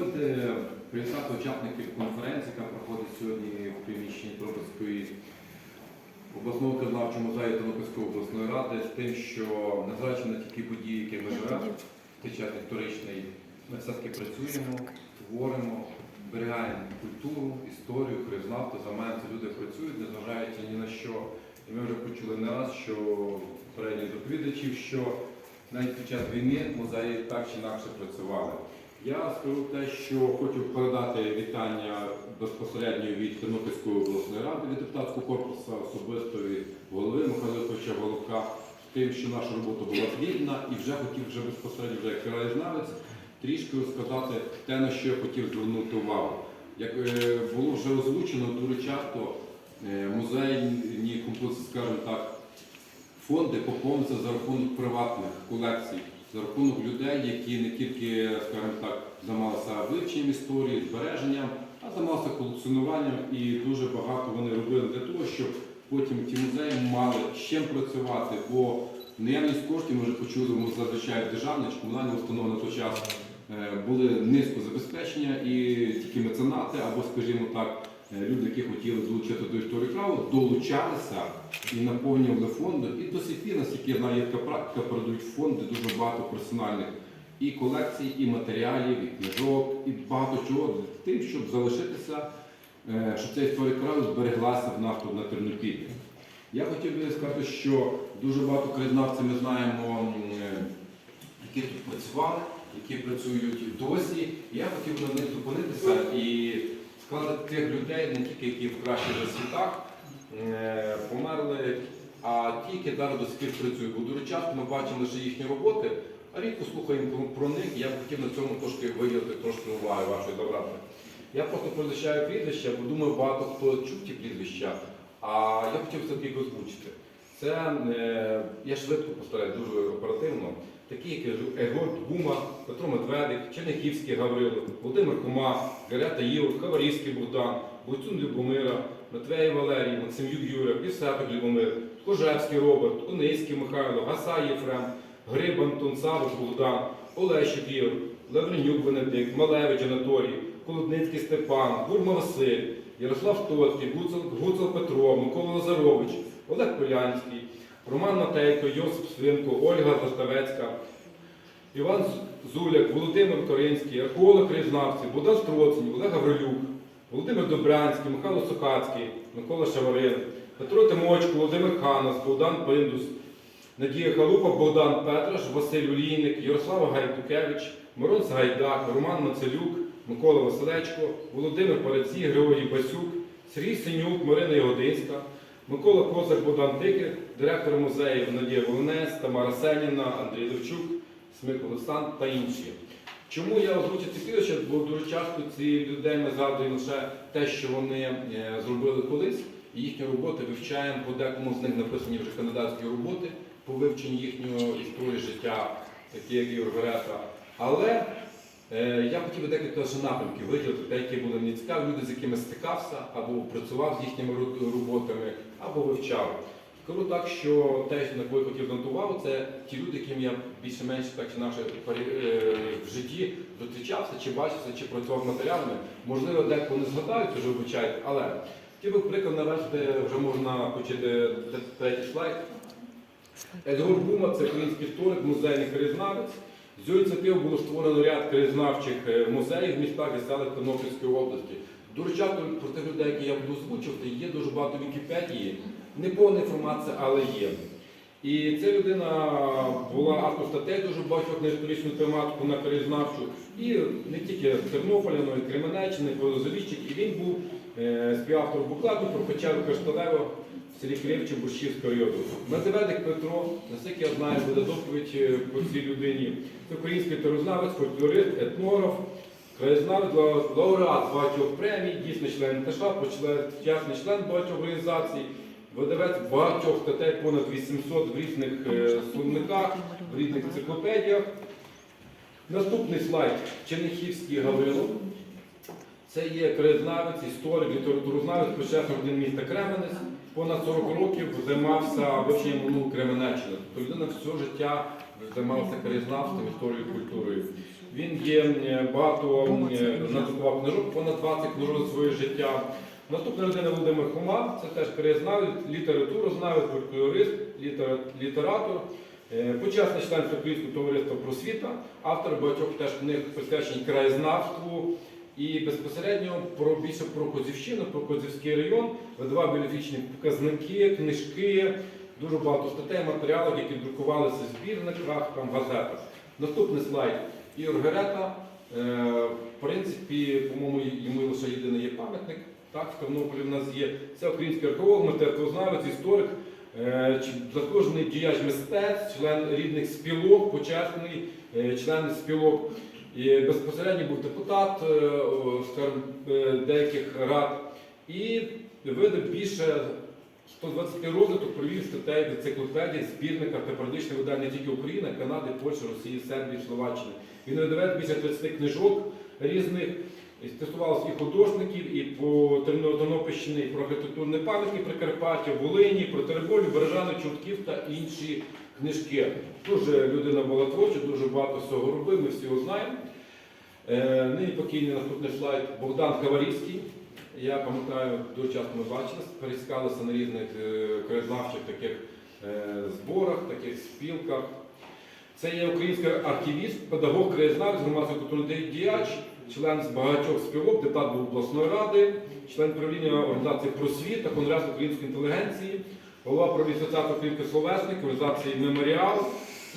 Дозвольте привітати учасників конференції, яка проходить сьогодні в приміщенні Тернопільської обласного краєзнавчого музею Тернопільської обласної ради з тим, що незважаючи на ті події, які ми живемо, в час історичний, ми все-таки працюємо, творимо, зберігаємо культуру, історію, краєзнавство, займаємося, люди працюють, незважаючи ні на що. І ми вже почули не раз, що попередніх доповідачів, що навіть під час війни музеї так чи інакше працювали. Я скажу те, що хочу передати вітання безпосередньо від Тернопільської обласної ради, від депутатського корпусу, особисто від голови Михайла Литовича Головка, тим, що наша робота була плідна, і вже хотів вже безпосередньо вже як краєзнавець трішки розказати те, на що я хотів звернути увагу. Як е, було вже озвучено дуже часто, е, музейні комплекси, скажімо так, фонди поповнюються за рахунок приватних колекцій, за рахунок людей, які не тільки, скажімо так, займалися вивченням історії, збереженням, а займалися колекціонуванням. І дуже багато вони робили для того, щоб потім ті музеї мали з чим працювати, бо наявність коштів ми вже почули, зазвичай в державних чи комунальних установах на той час е, були низько забезпечення і тільки меценати або, скажімо так, люди, які хотіли долучити до історії краю, долучалися і наповнювали фонди. І до сих пір, наскільки я знаю, є практика, передають в фонди дуже багато персональних і колекцій, і матеріалів, і книжок, і багато чого з тим, щоб залишитися, е, щоб ця історія краю збереглася в нас тут на Тернопіллі. Я хотів би сказати, що дуже багато краєзнавців ми знаємо, е, які тут працювали, які працюють досі. Я хотів би на них зупинитися і сказати тих людей, не тільки які в кращих світах е, померли, а ті, які зараз до сих пір працюють. Бо дуже часто ми бачимо лише їхні роботи, а рідко слухаємо про них. Я б хотів на цьому трошки виділити трошки уваги вашої забрати. Я просто призначаю прізвища, бо думаю, багато хто чув ті прізвища, а я хотів все їх озвучити. Це е, я швидко постараюсь, дуже оперативно. Такі, як Егорд Гума, Петро Медведик, Черняхівський Гаврило, Володимир Хума, Гарета Єв, Хаварівський Богдан, Бойцун Любомира, Матвей Валерій, Максимюк Юра, Півсепик Любомир, Кожевський Роберт, Куницький Михайло, Гасай Єфрем, Гриб Антон Савич Богдан, Олещик Ігор, Лавренюк Венедикт, Малевич Анатолій, Колодницький Степан, Гурма Василь, Ярослав Гуцел, Гуцел Петро, Микола Лазарович, Олег Полянський, Роман Матейко, Йосип Свинко, Ольга Заставецька, Іван Зуляк, Володимир Коринський, археолог краєзнавці, Богдан Строцень, Олег Гаврилюк, Володимир Добрянський, Михайло Сокацький, Микола Шаварин, Петро Тимочко, Володимир Ханас, Богдан Пиндус, Надія Халупа, Богдан Петраш, Василь Олійник, Ярослава Гайдукевич, Мирон Гайдак, Роман Мацелюк, Микола Василечко, Володимир Параці, Григорій Басюк, Сергій Синюк, Марина Ягодинська, Микола Козак, Богдан Тикер, директор музеїв Надія Волонець, Тамара Сеніна, Андрій Левчук, Смик Олександр та інші. Чому я озвучив ці прізвища? Бо дуже часто ці людей ми згадуємо лише те, що вони е, зробили колись, і їхні роботи вивчаємо, по декому з них написані вже кандидатські роботи по вивченню їхньої історії життя, такі як Ігор Верета. Але я хотів би декілька напрямків виділити, те, які були мені цікаві, люди, з якими стикався, або працював з їхніми роботами, або вивчав. Скажу так, що те, на кого я хотів звернути це ті люди, яким я більше-менш так чи пере- е, в житті зустрічався, чи бачився, чи працював матеріалами. Можливо, декого не згадають, вже вибачають, але хотів би приклад навести, вже можна почати третій слайд. Едгор Бума це український історик, музейний краєзнавець. З його ініціативи було створено ряд краєзнавчих е, музеїв в містах і селах Тернопільської області. Дуже часто про тих людей, які я буду озвучувати, є дуже багато Вікіпедії. Неповна інформація, але є. І ця людина була автор статей дуже багатьох на історичну тематику, на краєзнавчу. І не тільки Тернополя, але й Кременеччини, Полозовічик. І він був е, співавтором букладу про Печеру Кришталево в селі Кривче Борщівського району. Медведик Петро, наскільки я знаю, буде доповідь е, по цій людині. Це український терознавець, фольклорист, етнограф, краєзнавець, лауреат багатьох премій, дійсний член ТШ, почесний член багатьох організацій, видавець багатьох статей, понад 800 в різних е, словниках, в різних енциклопедіях. Наступний слайд. Черніхівський Гаврило. Це є краєзнавець, історик, літературознавець, почесний один міста Кременець. Понад 40 років займався вивченням минулого Кременеччини. Тобто людина все життя займався краєзнавством, історією, культурою. Він є багато надрукував книжок, понад 20 книжок за своє життя. Наступна людина Володимир Хома, це теж краєзнавець, літературознавець, фольклорист, літера- літератор, е, почесний член Всеукраїнського товариства просвіта, автор багатьох теж книг присвячених краєзнавству і безпосередньо про більше про Козівщину, про Козівський район, видавав біографічні показники, книжки, дуже багато статей, матеріалів, які друкувалися в збірниках, там, газетах. Наступний слайд. Ігор Герета. Е, В принципі, по-моєму, йому лише єдиний є пам'ятник. Так, в Тернополі в нас є. Це український археолог, мистецтвознавець, історик, е, заслужений діяч мистецтв, член рідних спілок, почесний е, член спілок. І безпосередньо був депутат е, е, деяких рад і видав більше 120 розвиток провів статей в енциклопедії, збірниках та періодичних видань не тільки України, Канади, Польщі, Росії, Сербії, Словаччини. Він видавав більше 30 книжок різних. Стосувалося і художників, і по Терно- Тернопільщині, і про архітектурні пам'ятки Прикарпаття, Волині, про Тереболю, Бережану, Чортків та інші книжки. Дуже людина була творча, дуже багато всього робив, ми всі його знаємо. Е, Нині покійний наступний слайд Богдан Хаварівський. Я пам'ятаю, дуже часто ми бачилися, пересікалися на різних е, краєзнавчих таких е, зборах, таких спілках. Це є український архівіст, педагог, краєзнавець, громадський культурний діяч, член з багатьох спілок, депутат був обласної ради, член правління організації просвіт та Конгресу української інтелігенції, голова правління Асоціації українських словесників, організації Меморіал.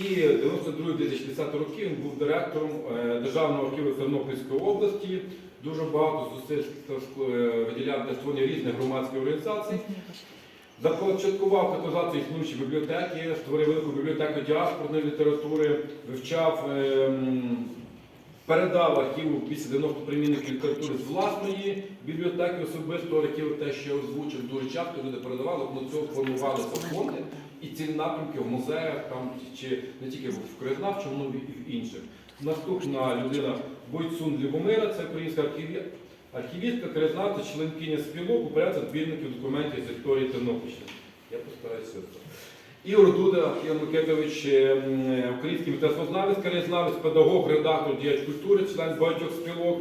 І 92-2010 років він був директором е, Державного архіву Тернопільської області. Дуже багато зусиль е, виділяв для створення різних громадських організацій. Започаткував каталізацію існуючої бібліотеки, створив велику бібліотеку діаспорної літератури, вивчав, ем, передав архіву після 90 примінників літератури з власної бібліотеки особистого архіву, те, що я озвучив, дуже часто люди передавали, тому цього формувалися фонди і цілі напрямки в музеях, там, чи не тільки в краєзнавчому, але і в інших. Наступна людина Бойцун Любомира, це українська архіві... архівістка, краєзнавця, членкиня спілок, операція збірників документів з історії Тернопільщини. Я постараюся. Ігор Дуда, Ігор Микитович, е, український мистецтвознавець, краєзнавець, педагог, редактор, діяч культури, член багатьох спілок,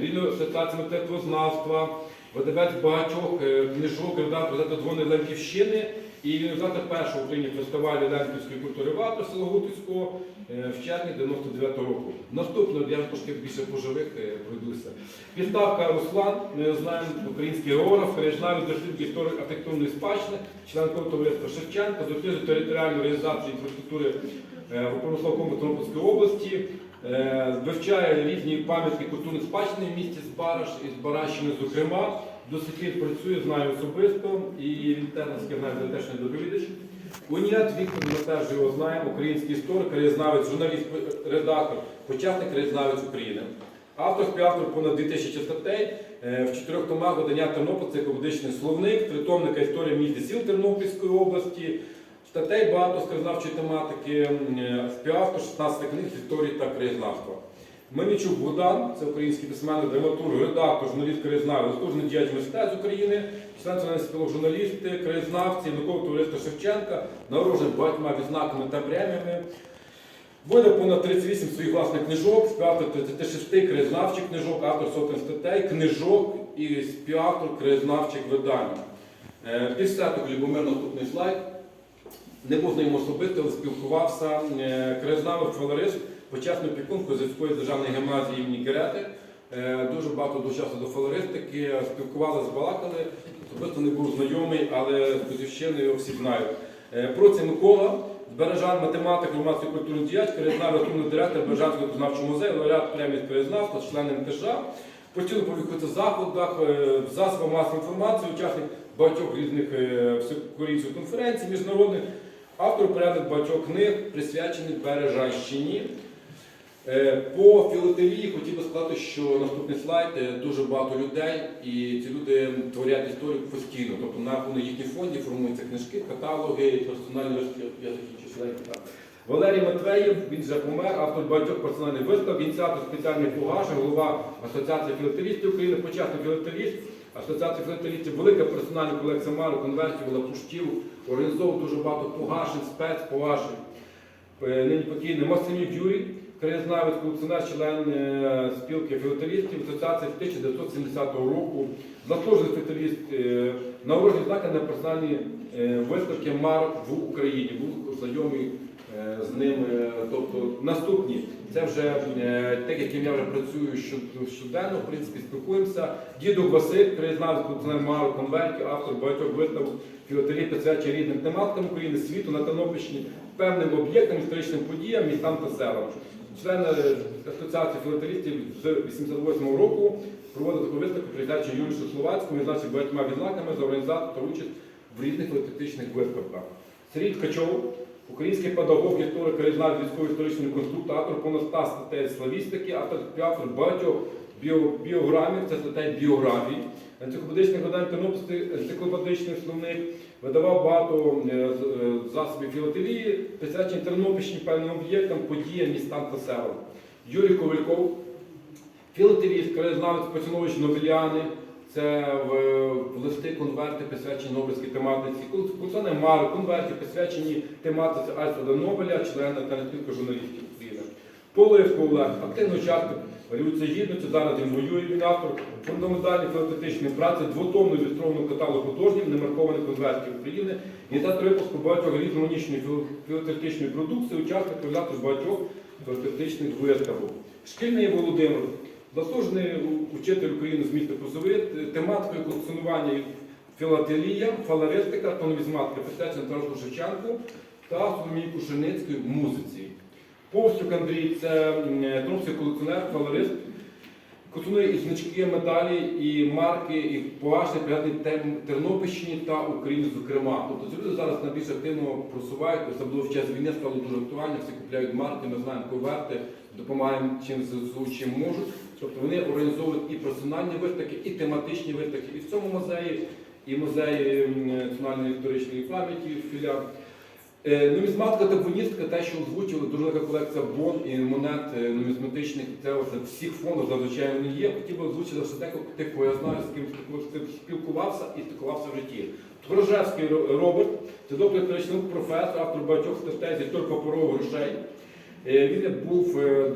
рівної асоціації мистецтвознавства, видавець багатьох е, книжок, редактор газети «Дзвони Лемківщини і організатор першого в Україні фестивалю Лемківської культури вато Селогутицького е, в червні 99 року. Наступно, я трошки більше по живих е, пройдуся. Підставка Руслан, ми знаємо, український географ, дослідник історії архітектурної спадщини, член товариства Шевченка, досліджує територіальну організацію інфраструктури е, в промисловому Тернопільської області, вивчає різні пам'ятки культурної спадщини в місті Збараш і Збаращини, зокрема. До сих пір працює, знаю особисто, і він теж не доповідач. Уніат Віктор, ми теж його знаємо, український історик, краєзнавець, журналіст, редактор, почасник краєзнавець України. Автор співавтор понад 2000 статей е, в чотирьох томах видання Тернопіль це екологічний словник, тритомника історія міст і сіл Тернопільської області, статей багато з тематики, е, співавтор 16 книг історії та краєзнавства. Мельничук Богдан, це український письменник, драматург, редактор, журналіст краєзнавець, заслужений діяч мистецтв України, член спілок журналісти, краєзнавці, наукового товариства Шевченка, нагороджений багатьма відзнаками та преміями. Видав понад 38 своїх власних книжок, співавтор 36 краєзнавчих книжок, автор сотень статей, книжок і співавтор краєзнавчих видань. Е, Півсеток Любомир, наступний слайд. Не був з ним особисто, але спілкувався. Е, Краєзнавець фалерист, почесний опікун Козацької державної гімназії імені Керети. Е, Дуже багато долучався до фалеристики, спілкувалися, балакали. Особисто не був знайомий, але з Козівщини його всі знають. Е, Проці Микола, Бережан, математик, громадський культурний діяч, краєзнавець, розумний директор Бережанського краєзнавчого музею, лауреат премії з краєзнавства, член МТЖ. Постійно повікується в заходах, е, в засобах масової інформації, учасник багатьох різних е, конференцій, міжнародних, автор порядок багатьох книг, присвячених Бережанщині. Е, По філателії хотів би сказати, що наступний слайд е, дуже багато людей, і ці люди творять історію постійно. Тобто на рахунок їхніх фондів формуються книжки, каталоги, персональні. Я закінчу так. Валерій Матвеєв, він вже помер, автор багатьох персональних виставок, ініціатор спеціальних погашень, голова Асоціації філателістів України, почесний філателіст, Асоціація філателістів, велика персональна колекція марок, конвертів, лапуштів, організовував дуже багато погашень, спецпогашень. Нині покійний Максимюк Юрій, краєзнавець, колекціонер, член е, спілки філателістів Асоціації 1970 року, заслужений спеціаліст, е, нагороджений знаки на персональні е, виставки МАР в Україні. Був знайомий з ним. Тобто наступні, це вже е, так, яким я вже працюю щоденно, в принципі, спілкуємося. Дідук Василь, краєзнавець, колекціонер МАРу, конвертів, автор багатьох виставок філателії присвячені різним тематикам України, світу на Тернопільщині, певним об'єктам, історичним подіям, містам та селам. Член е, Асоціації філателістів з 88 року проводить таку виставку, присвячену Юрію Словацькому, відзначив багатьма відзнаками за організацію та участь в різних філателістичних виставках. Сергій Ткачов, український педагог, історик, краєзнавець військово-історичний конструктор, автор понад 100 статей славістики, автор автор багатьох біограмів, це статей біографій, енциклопедичних видань Тернопільський енциклопедичний словник, видавав багато е, е, засобів філателії, присвячені Тернопільщині певним об'єктам, подіям, містам та селам. Юрій Ковальков, філателіст, краєзнавець, поціновувач Нобеліани, це в, листи конверти присвячені Нобелівській тематиці, Кулсане Мару, конверти присвячені тематиці Альфреда Нобеля, члена та не тільки журналістів України. Поливко Олег, активний учасник Революції Гідності, зараз він воює, він автор фундаментальної філателістичної праці, двотомного ілюстрованого каталогу художніх, немаркованих конвертів України, ініціатор випуску багатьох філ- філателістичної продукції, учасник реалізатор багатьох філателістичних виставок. Шкільний Володимир, заслужений учитель України з міста Козовит, тематикою колекціонування філателія, фалеристика та нумізматика присвячена Тарасу Шевченку та Соломії Кушеницької музиці. Повстюк Андрій це м, тромський колекціонер, фалерист. Колекціонує і значки, медалі, і марки, і поважні пригадні Тернопільщині та Україні, зокрема. Тобто ці люди зараз найбільш активно просувають, особливо в час війни стало дуже актуально, всі купляють марки, ми знаємо конверти, допомагаємо чим ЗСУ, чим можуть. Тобто вони організовують і персональні виставки, і тематичні виставки. І в цьому музеї, і музеї національної історичної пам'яті філіал. Е, Нумізматика та боністика, те, що озвучили, дуже велика колекція бон і монет е, нумізматичних, це от всіх фондів зазвичай вони є. Хотів би озвучити що декілька тих, я знаю, з ким спілкувався і стикувався в житті. Торожевський Ро- Роберт, це доктор історичних професор, автор багатьох статей з історії паперових грошей. Е, Він був е,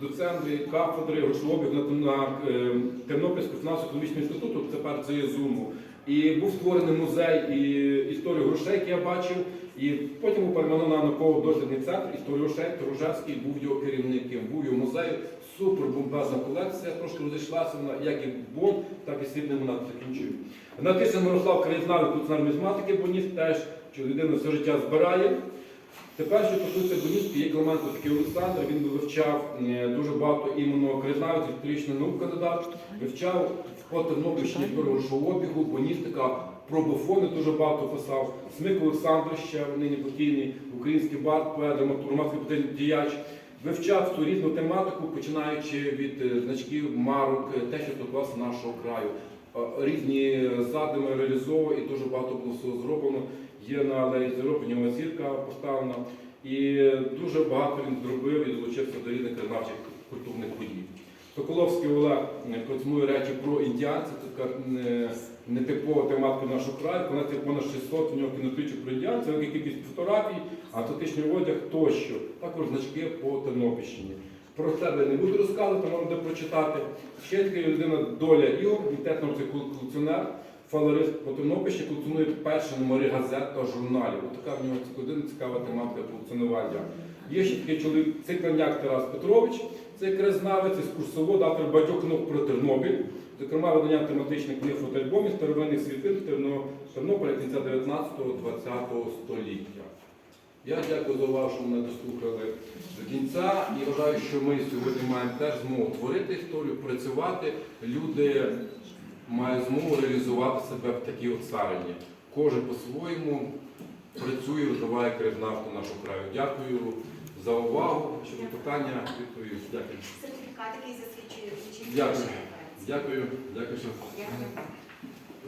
доцент кафедри грошового на, е, Тернопільського фінансово-економічного інституту, тепер це є ЗУМу. І був створений музей і історії грошей, який я бачив. І потім на науково-дослідний центр грошей. Торожевський був його керівником, був його музею. Супер бомбезна колекція, трошки розійшлася вона як і бон, так і срібний монет закінчив. Натисен Мирослав Краєзнавець, колекціонер нумізматики, боніс теж що людина все життя збирає. Тепер, що стосується Бонівський, є Клименко такий Олександр, він вивчав е, дуже багато іменно краєзнавець, історичної наук кандидат, вивчав по Тернопільщині грошового обігу, боністика, пробофони дуже багато писав. Смик Олександр ще нині покійний, український бард, поет, драматург, діяч. Вивчав цю різну тематику, починаючи від е, значків, марок, е, те, що стосувалося нашого краю. Е, Різні задуми реалізовував і дуже багато було всього зроблено. Є на алеї Європи, нього зірка поставлена. І дуже багато він зробив і долучився до різних краєзнавчих культурних подій. Соколовський Олег е, речі про індіанців, це така е, нетипова тематика нашого краю. Колекція понад 600 в нього кінострічок про індіанців, велика кількість фотографій, античний одяг тощо. Також значки по Тернопільщині. Про себе не буду розказувати, можна прочитати. Ще така людина доля Ігор, він це колекціонер, фалерист по Тернопільщині, колекціонує перші номери газет та журналів. Така в нього цікава тематика колекціонування. Є ще такий чоловік Цикляняк Тарас Петрович, це краєзнавець, екскурсовод, автор багатьох книг про Тернопіль, зокрема видання тематичних книг фотоальбомів старовинних світлин Терно- Тернополя кінця 19-20 століття. Я дякую за увагу, що мене дослухали до кінця і вважаю, що ми сьогодні маємо теж змогу творити історію, працювати. Люди мають змогу реалізувати себе в такій от. Кожен по-своєму працює, розвиває краєзнавство нашого краю. Дякую за увагу. що питання відповів. Дякую. Сертифікат, який засвідчує. Дякую. Дякую. Дякую.